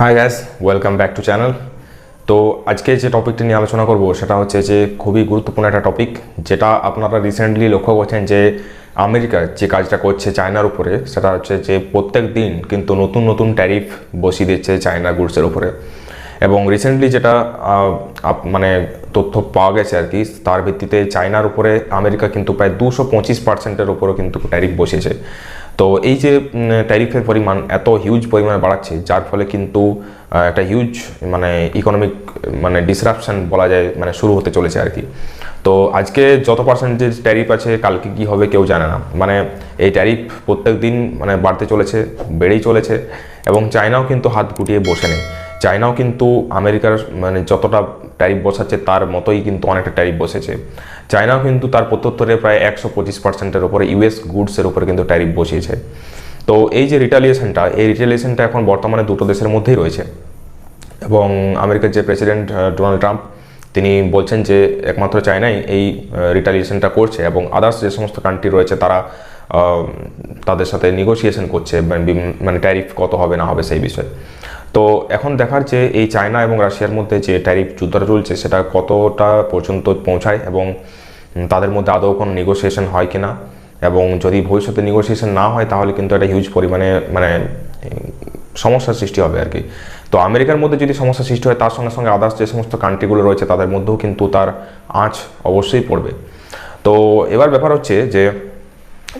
Hi guys welcome back to channel তো আজকে যে টপিকটি নিয়ে আলোচনা করব, সেটা হচ্ছে যে খুবই গুরুত্বপূর্ণ একটা টপিক যেটা আপনারা রিসেন্টলি লক্ষ্য করছেন যে আমেরিকা যে কাজটা করছে চায়নার উপরে, সেটা হচ্ছে যে প্রত্যেক দিন কিন্তু নতুন নতুন ট্যারিফ বসিয়ে দিচ্ছে চায়না গুডসের উপরে। এবং রিসেন্টলি যেটা মানে তথ্য পাওয়া গেছে আর কি, তার ভিত্তিতে চায়নার উপরে আমেরিকা কিন্তু প্রায় দুশো পঁচিশ পার্সেন্টের উপরও কিন্তু ট্যারিফ বসেছে তো এই যে ট্যারিফের পরিমাণ এত হিউজ পরিমাণে বাড়াচ্ছে, যার ফলে কিন্তু একটা হিউজ মানে ইকোনমিক মানে ডিসরাপশান বলা যায় মানে শুরু হতে চলেছে আর কি। তো আজকে যত পার্সেন্টেজ ট্যারিফ আছে, কালকে কি হবে কেউ জানে না। মানে এই ট্যারিফ প্রত্যেক দিন মানে বাড়তে চলেছে, বেড়েই চলেছে, এবং চায়নাও কিন্তু হাত গুটিয়ে বসে নেই চায়নাও কিন্তু আমেরিকার মানে যতটা ট্যারিফ বসাচ্ছে তার মতোই কিন্তু অনেকটা ট্যারিফ বসেছে। চায়নাও কিন্তু তার প্রত্যুত্তরে প্রায় একশো পঁচিশ পার্সেন্টের উপরে ইউএস গুডসের উপরে কিন্তু ট্যারিফ বসিয়েছে। তো এই যে রিটালিয়েশনটা এই রিটালিয়েশনটা এখন বর্তমানে দুটো দেশের মধ্যেই রয়েছে। এবং আমেরিকার যে প্রেসিডেন্ট ডোনাল্ড ট্রাম্প তিনি বলছেন যে একমাত্র চায়নাই এই রিটালিয়েশনটা করছে এবং আদার্স যে সমস্ত কান্ট্রি রয়েছে তারা তাদের সাথে নেগোসিয়েশন করছে মানে মানে ট্যারিফ কত হবে না হবে সেই বিষয়ে। তো এখন দেখার যে এই চায়না এবং রাশিয়ার মধ্যে যে ট্যারিফ যুদ্ধটা চলছে, সেটা কতটা পর্যন্ত পৌঁছায় এবং তাদের মধ্যে আদৌ কোনো নেগোসিয়েশন হয় কিনা? এবং যদি ভবিষ্যতে নেগোসিয়েশন না হয়, তাহলে কিন্তু একটা হিউজ পরিমাণে মানে সমস্যার সৃষ্টি হবে আর কি। তো আমেরিকার মধ্যে যদি সমস্যা সৃষ্টি হয়, তার সঙ্গে সঙ্গে আদার্স যে সমস্ত কান্ট্রিগুলো রয়েছে, তাদের মধ্যেও কিন্তু তার আঁচ অবশ্যই পড়বে। তো এবার ব্যাপার হচ্ছে যে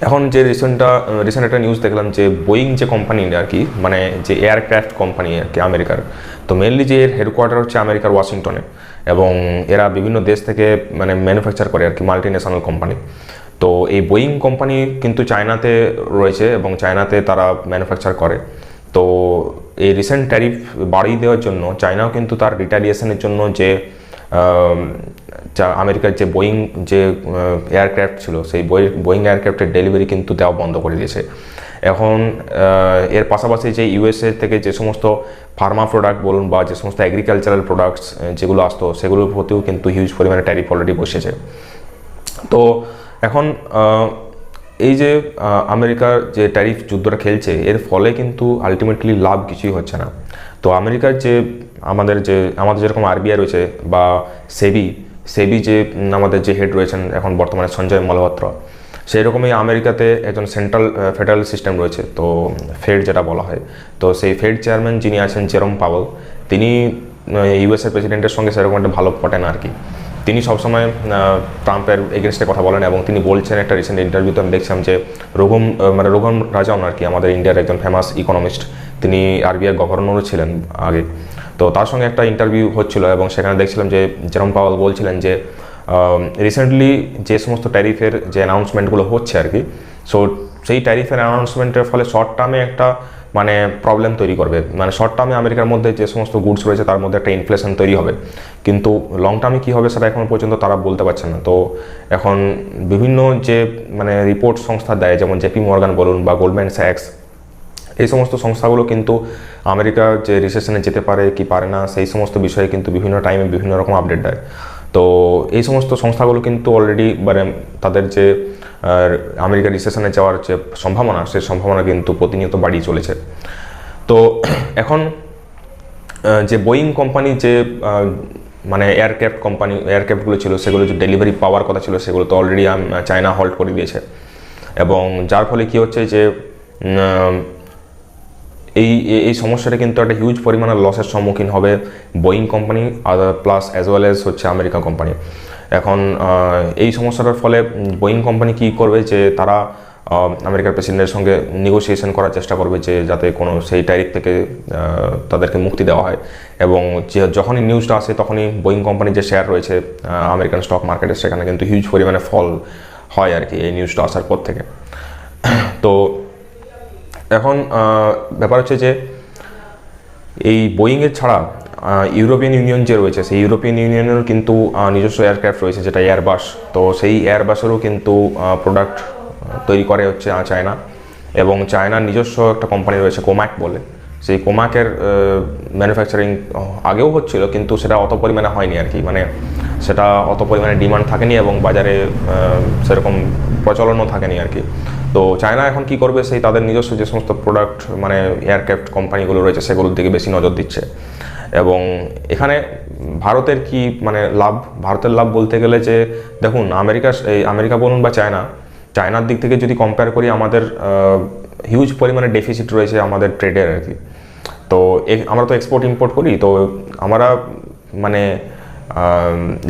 এখন যে রিসেন্টটা রিসেন্ট একটা নিউজ দেখলাম যে বোয়িং যে কোম্পানি আর কি মানে যে এয়ারক্রাফট কোম্পানি আর কি আমেরিকার, তো মেনলি যে এর হেডকোয়ার্টার হচ্ছে আমেরিকার ওয়াশিংটনে এবং এরা বিভিন্ন দেশ থেকে মানে ম্যানুফ্যাকচার করে আর কি মাল্টি ন্যাশনাল কোম্পানি তো এই বোয়িং কোম্পানি কিন্তু চায়নাতে রয়েছে এবং চায়নাতে তারা ম্যানুফ্যাকচার করে। তো এই রিসেন্ট ট্যারিফ বাড়িয়ে দেওয়ার জন্য চায়নাও কিন্তু তার রিটালিয়েশনের জন্য যে আমেরিকার যে বোয়িং যে এয়ারক্রাফট ছিল, সেই বোয়িং এয়ারক্রাফটের ডেলিভারি কিন্তু দেওয়া বন্ধ করে দিয়েছে। এখন এর পাশাপাশি যে ইউএসএ থেকে যে সমস্ত ফার্মা প্রোডাক্ট বলুন বা যে সমস্ত এগ্রিকালচারাল প্রোডাক্টস যেগুলো আসতো, সেগুলোর প্রতিও কিন্তু হিউজ পরিমাণে ট্যারিফ অলরেডি বসেছে তো এখন এই যে আমেরিকার যে ট্যারিফ যুদ্ধটা খেলছে, এর ফলে কিন্তু আলটিমেটলি লাভ কিছুই হচ্ছে না। তো আমেরিকার যে আমাদের যে, আমাদের যেরকম আরবিআই রয়েছে বা সেবি সেবি যে আমাদের যে হেড রয়েছেন এখন বর্তমানে সঞ্জয় মালহোত্রা সেই রকমই আমেরিকাতে একজন সেন্ট্রাল ফেডারেল সিস্টেম রয়েছে, তো ফেড যেটা বলা হয়। তো সেই ফেড চেয়ারম্যান যিনি আছেন জেরম পাওয়েল, তিনি ইউএসএর প্রেসিডেন্টের সঙ্গে সেরকম একটা ভালো পটেন আর কি। তিনি সবসময় ট্রাম্পের এগেনস্টে কথা বলেন এবং তিনি বলছেন একটা রিসেন্ট ইন্টারভিউতে আমি দেখছিলাম যে রঘুম মানে রঘুম রাজাউন আর কি, আমাদের ইন্ডিয়ার একজন ফেমাস ইকোনমিস্ট তিনি আরবিআই গভর্নরও ছিলেন আগে। তো তার সঙ্গে একটা ইন্টারভিউ হচ্ছিল এবং সেখানে দেখছিলাম যে জেরম পাওয়াল বলছিলেন যে রিসেন্টলি যে সমস্ত ট্যারিফের যে অ্যানাউন্সমেন্টগুলো হচ্ছে আর কি সো সেই ট্যারিফের অ্যানাউন্সমেন্টের ফলে শর্ট টার্মে একটা মানে প্রবলেম তৈরি করবে। মানে শর্ট টার্মে আমেরিকার মধ্যে যে সমস্ত গুডস রয়েছে, তার মধ্যে একটা ইনফ্লেশন তৈরি হবে। কিন্তু লং টার্মে কী হবে সেটা এখনও পর্যন্ত তারা বলতে পারছে না। তো এখন বিভিন্ন যে মানে রিপোর্ট সংস্থা দেয়, যেমন জেপি মর্গান বলুন বা গোল্ডম্যান স্যাক্স, এই সমস্ত সংস্থাগুলো কিন্তু আমেরিকা যে রিসেশনে যেতে পারে কি পারে না, সেই সমস্ত বিষয়ে কিন্তু বিভিন্ন টাইমে বিভিন্ন রকম আপডেট দেয়। এই সমস্ত সংস্থাগুলো কিন্তু অলরেডি মানে তাদের যে আমেরিকা রিসেশনে যাওয়ার যে সম্ভাবনা, সেই সম্ভাবনা কিন্তু প্রতিনিয়ত বাড়িয়ে চলেছে। তো এখন যে বোয়িং কোম্পানি যে মানে এয়ারক্রাফট কোম্পানি এয়ারক্রাফটগুলো ছিল, সেগুলো যে ডেলিভারি পাওয়ার কথা ছিল, সেগুলো তো অলরেডি চায়না হল্ট করে দিয়েছে। এবং যার ফলে কি হচ্ছে যে এই সমস্যাটা কিন্তু একটা হিউজ পরিমাণে লসের সম্মুখীন হবে Boeing company plus as well as হচ্ছে আমেরিকা কোম্পানি এখন এই সমস্যাটার ফলে বোয়িং কোম্পানি কি করবে যে তারা আমেরিকার প্রেসিডেন্টের সঙ্গে নেগোসিয়েশন করার চেষ্টা করবে যে যাতে কোনো সেই ট্যারিফ থেকে তাদেরকে মুক্তি দেওয়া হয়। এবং যে যখনই নিউজটা আসে তখনই বোয়িং কোম্পানির যে শেয়ার রয়েছে আমেরিকান স্টক মার্কেটে সেখানে কিন্তু হিউজ পরিমাণে ফল হয় আর কি এই নিউজটা আসার পর থেকে। তো এখন ব্যাপার হচ্ছে যে এই বোয়িংয়ের ছাড়া ইউরোপিয়ান ইউনিয়ন যে রয়েছে, সেই ইউরোপিয়ান ইউনিয়নের কিন্তু নিজস্ব এয়ারক্রাফট রয়েছে, যেটা এয়ারবাস তো সেই এয়ারবাসেরও কিন্তু প্রোডাক্ট তৈরি করে হচ্ছে চায়না এবং চায়নার নিজস্ব একটা কোম্পানি রয়েছে কোম্যাক বলে। সেই কোম্যাকের ম্যানুফ্যাকচারিং আগেও হচ্ছিল, কিন্তু সেটা অত পরিমাণে হয়নি আর কি। মানে সেটা অত পরিমাণে ডিমান্ড থাকেনি এবং বাজারে সেরকম প্রচলনও থাকেনি আর কি। তো চায়না এখন কি করবে সেই তাদের নিজস্ব যে সমস্ত প্রোডাক্ট মানে এয়ারক্রাফট কোম্পানিগুলো রয়েছে, সেগুলোর দিকে বেশি নজর দিচ্ছে। এবং এখানে ভারতের কি মানে লাভ? ভারতের লাভ বলতে গেলে যে, দেখুন, আমেরিকা, এই আমেরিকা বলুন বা চায়না, চায়নার দিক থেকে যদি কম্পেয়ার করি, আমাদের হিউজ পরিমাণে ডেফিসিট রয়েছে আমাদের ট্রেডের আর কি। তো আমরা তো এক্সপোর্ট ইম্পোর্ট করি, তো আমরা মানে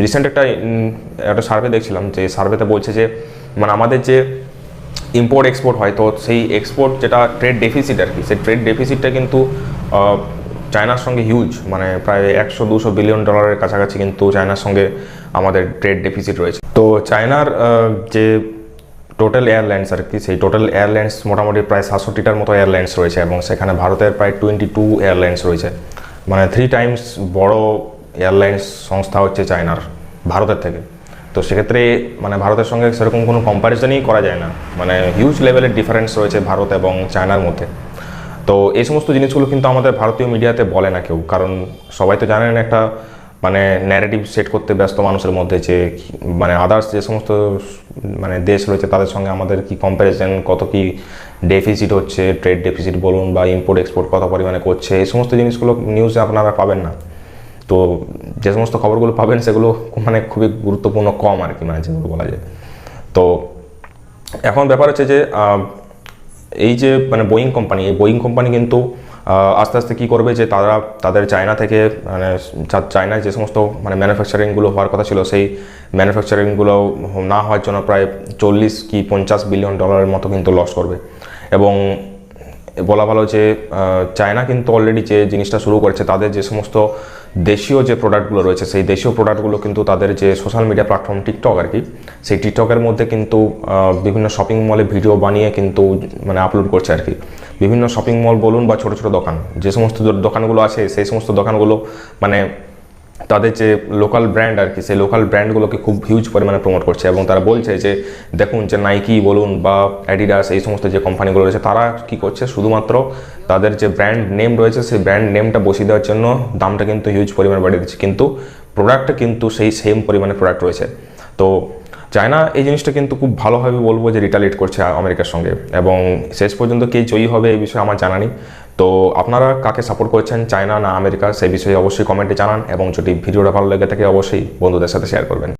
রিসেন্ট একটা একটা সার্ভে দেখছিলাম যে সার্ভেতে বলছে যে মানে আমাদের যে ইম্পোর্ট এক্সপোর্ট হয়, তো সেই এক্সপোর্ট যেটা ট্রেড ডেফিসিট আর কি, সেই ট্রেড ডেফিসিটটা কিন্তু চায়নার সঙ্গে হিউজ মানে প্রায় একশো, দুশো বিলিয়ন ডলারের কাছাকাছি কিন্তু চায়নার সঙ্গে আমাদের ট্রেড ডেফিসিট রয়েছে। তো চায়নার যে টোটাল এয়ারলাইন্স আর কি, সেই টোটাল এয়ারলাইন্স মোটামুটি প্রায় সাতষট্টিটার মতো এয়ারলাইন্স রয়েছে এবং সেখানে ভারতের প্রায় টোয়েন্টি টু এয়ারলাইন্স রয়েছে। মানে থ্রি টাইমস বড় এয়ারলাইন্স সংস্থা হচ্ছে চায়নার, ভারতের থেকে। তো সেক্ষেত্রে মানে ভারতের সঙ্গে সেরকম কোনো কম্প্যারিজনই করা যায় না। মানে হিউজ লেভেলের ডিফারেন্স রয়েছে ভারত এবং চায়নার মধ্যে। তো এই সমস্ত জিনিসগুলো কিন্তু আমাদের ভারতীয় মিডিয়াতে বলে না কেউ। কারণ সবাই তো জানেন একটা মানে ন্যারেটিভ সেট করতে ব্যস্ত মানুষের মধ্যে যে মানে আদার্স যে সমস্ত মানে দেশ রয়েছে তাদের সঙ্গে আমাদের কি কম্প্যারিজন কত কি ডেফিসিট হচ্ছে ট্রেড ডেফিসিট বলুন বা ইম্পোর্ট এক্সপোর্ট কত পরিমাণে করছে, এই সমস্ত জিনিসগুলো নিউজে আপনারা পাবেন না। তো যে সমস্ত খবরগুলো পাবেন সেগুলো মানে খুবই গুরুত্বপূর্ণ কম আর কি মানে যেগুলো বলা যায়। তো এখন ব্যাপার হচ্ছে যে এই যে মানে বোয়িং কোম্পানি এই বোয়িং কোম্পানি কিন্তু আস্তে আস্তে কী করবে যে তারা তাদের চায়না থেকে মানে চায়নায় যে সমস্ত মানে ম্যানুফ্যাকচারিংগুলো হওয়ার কথা ছিল, সেই ম্যানুফ্যাকচারিংগুলো না হওয়ার জন্য প্রায় চল্লিশ কি পঞ্চাশ বিলিয়ন ডলারের মতো কিন্তু লস করবে। এবং বলা ভালো যে চায়না কিন্তু অলরেডি যে জিনিসটা শুরু করেছে, তাদের যে সমস্ত দেশীয় যে প্রোডাক্টগুলো রয়েছে, সেই দেশীয় প্রোডাক্টগুলো কিন্তু তাদের যে সোশ্যাল মিডিয়া প্ল্যাটফর্ম টিকটক আর কি, সেই টিকটকের মধ্যে কিন্তু বিভিন্ন শপিং মলে ভিডিও বানিয়ে কিন্তু মানে আপলোড করছে আর কি। বিভিন্ন শপিং মল বলুন বা ছোটো ছোটো দোকান, যে সমস্ত দোকানগুলো আছে, সেই সমস্ত দোকানগুলো মানে তাদের যে লোকাল ব্র্যান্ড আর কি, সেই লোকাল ব্র্যান্ডগুলোকে খুব হিউজ পরিমাণে প্রমোট করছে এবং তারা বলছে যে, দেখুন যে নাইকি বলুন বা অ্যাডিডাস এই সমস্ত যে কোম্পানিগুলো রয়েছে, তারা কি করছে? শুধুমাত্র তাদের যে ব্র্যান্ড নেম রয়েছে, সেই ব্র্যান্ড নেমটা বসিয়ে দেওয়ার জন্য দামটা কিন্তু হিউজ পরিমাণে বাড়িয়ে দিচ্ছে। কিন্তু প্রোডাক্টটা কিন্তু সেই সেম পরিমাণে প্রোডাক্ট রয়েছে। তো চায়না এই জিনিসটা কিন্তু খুব ভালোভাবে বলব যে রিটালিট করছে আমেরিকার সঙ্গে। এবং শেষ পর্যন্ত কে জয়ী হবে এই বিষয়ে আমার জানা নেই। তো আপনারা কাকে সাপোর্ট করছেন, চায়না না আমেরিকা, সেই বিষয়ে অবশ্যই কমেন্টে জানান এবং যদি ভিডিওটা ভালো লেগে থাকে অবশ্যই বন্ধুদের সাথে শেয়ার করবেন।